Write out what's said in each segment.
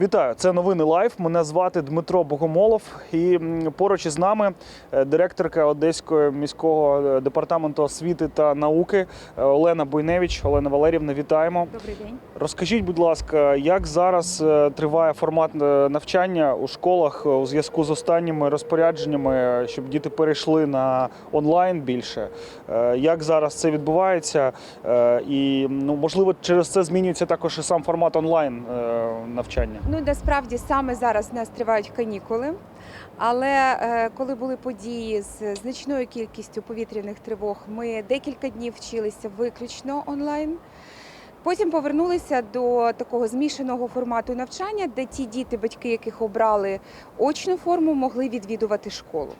Вітаю, це новини Лайф. Мене звати Дмитро Богомолов. І поруч із нами е, директорка Одеського міського е, департаменту освіти та науки е, Олена Бойневич. Олена Валерівна, вітаємо. Добрий день. Розкажіть, будь ласка, як зараз триває формат навчання у школах у зв'язку з останніми розпорядженнями, щоб діти перейшли на онлайн більше? Як зараз це відбувається? І ну можливо через це змінюється також і сам формат онлайн навчання. Ну насправді саме зараз в нас тривають канікули. Але е, коли були події з значною кількістю повітряних тривог, ми декілька днів вчилися виключно онлайн. Потім повернулися до такого змішаного формату навчання, де ті діти, батьки, яких обрали очну форму, могли відвідувати школу.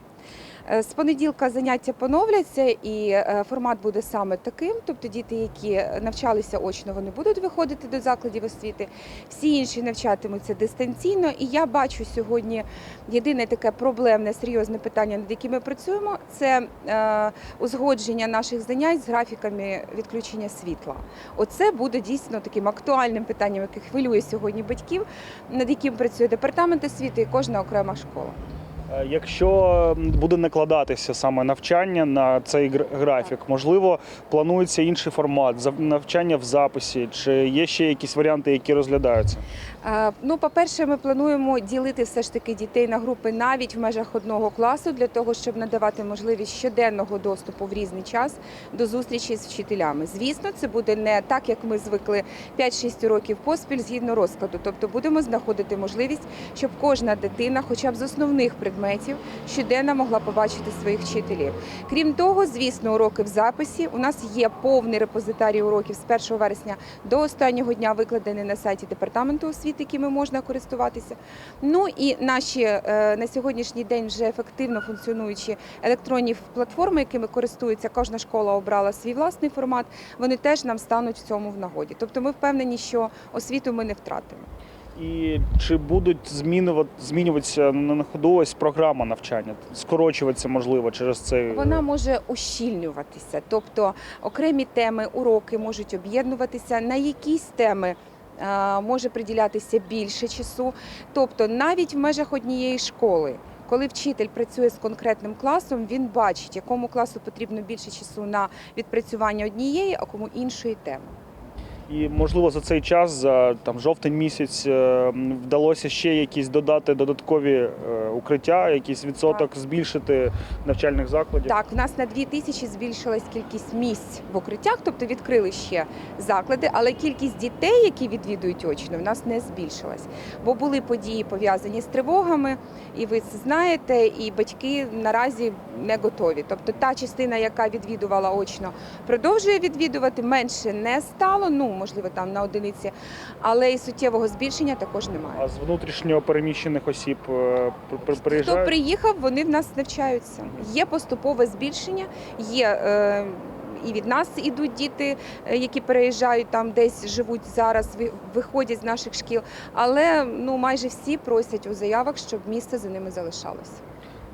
Е, З понеділка заняття поновляться, і е, формат буде саме таким. Тобто діти, які навчалися очно, вони будуть виходити до закладів освіти. Всі інші навчатимуться дистанційно. І я бачу сьогодні єдине таке проблемне, серйозне питання, над яким ми працюємо, це е, узгодження наших занять з графіками відключення світла. Оце буде дійсно таким актуальним питанням, яке хвилює сьогодні батьків, над яким працює департамент освіти і кожна окрема школа. Е, Якщо буде накладатися саме навчання на цей гр- графік, можливо, планується інший формат навчання в записі, чи є ще якісь варіанти, які розглядаються? Е, Ну, по-перше, ми плануємо ділити все ж таки дітей на групи навіть в межах одного класу для того, щоб надавати можливість щоденного доступу в різний час до зустрічі з вчителями. Звісно, це буде не так, як ми звикли 5-6 років поспіль згідно розкладу. Тобто будемо знаходити можливість, щоб кожна дитина, хоча б з основних предметів, щоденно могла побачити своїх вчителів. Крім того, звісно, уроки в записі. У нас є повний репозитарій уроків з 1 вересня до останнього дня викладений на сайті департаменту освіти, якими можна користуватися. Ну і наші е, на сьогоднішній день вже ефективно функціонуючі електронні платформи, якими користується кожна школа обрала свій власний формат. Вони теж нам стануть в цьому в нагоді. Тобто, ми впевнені, що освіту ми не втратимо. І чи будуть змінювати змінюватися на ходу ось програма навчання, скорочуватися можливо через цей Вона може ущільнюватися, тобто окремі теми, уроки можуть об'єднуватися на якісь теми. Е, Може приділятися більше часу, тобто навіть в межах однієї школи, коли вчитель працює з конкретним класом, він бачить, якому класу потрібно більше часу на відпрацювання однієї, а кому іншої теми. І можливо за цей час, за там жовтень місяць, е, вдалося ще якісь додати додаткові е, укриття, якийсь відсоток збільшити навчальних закладів. Так, в нас на 2 тисячі збільшилась кількість місць в укриттях, тобто відкрили ще заклади, але кількість дітей, які відвідують очно, в нас не збільшилась. Бо були події пов'язані з тривогами, і ви це знаєте, і батьки наразі не готові. Тобто та частина, яка відвідувала очно, продовжує відвідувати, менше не стало. Ну можливо, там на одиниці, але і суттєвого збільшення також немає. А з внутрішньо переміщених осіб е, при- при- Хто приїхав, вони в нас навчаються. Є поступове збільшення, є. Е, і від нас ідуть діти, е, які переїжджають там, десь живуть зараз, ви- виходять з наших шкіл. Але ну майже всі просять у заявах, щоб місце за ними залишалося.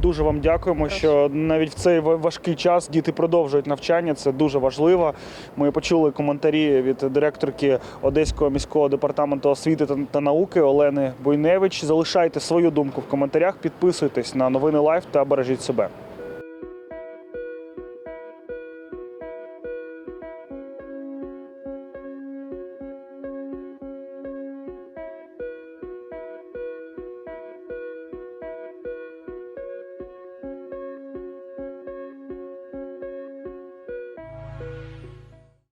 Дуже вам дякуємо, що навіть в цей важкий час діти продовжують навчання. Це дуже важливо. Ми почули коментарі від директорки Одеського міського департаменту освіти та- науки Олени Буйневич. Залишайте свою думку в коментарях, підписуйтесь на новини Лайф та бережіть себе.